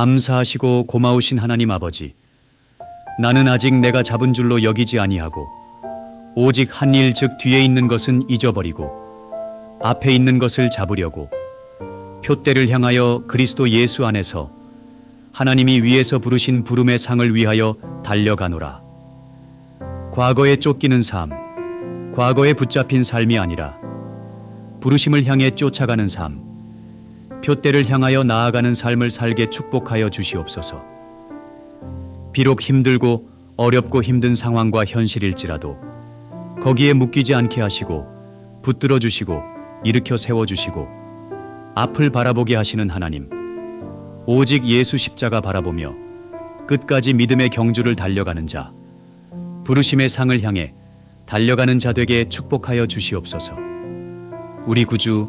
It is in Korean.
감사하시고 고마우신 하나님 아버지, 나는 아직 내가 잡은 줄로 여기지 아니하고 오직 한 일 즉 뒤에 있는 것은 잊어버리고 앞에 있는 것을 잡으려고 표대를 향하여 그리스도 예수 안에서 하나님이 위에서 부르신 부름의 상을 위하여 달려가노라. 과거에 쫓기는 삶, 과거에 붙잡힌 삶이 아니라 부르심을 향해 쫓아가는 삶, 표대를 향하여 나아가는 삶을 살게 축복하여 주시옵소서. 비록 힘들고 어렵고 힘든 상황과 현실일지라도 거기에 묶이지 않게 하시고 붙들어 주시고 일으켜 세워 주시고 앞을 바라보게 하시는 하나님. 오직 예수 십자가 바라보며 끝까지 믿음의 경주를 달려가는 자, 부르심의 상을 향해 달려가는 자 되게 축복하여 주시옵소서. 우리 구주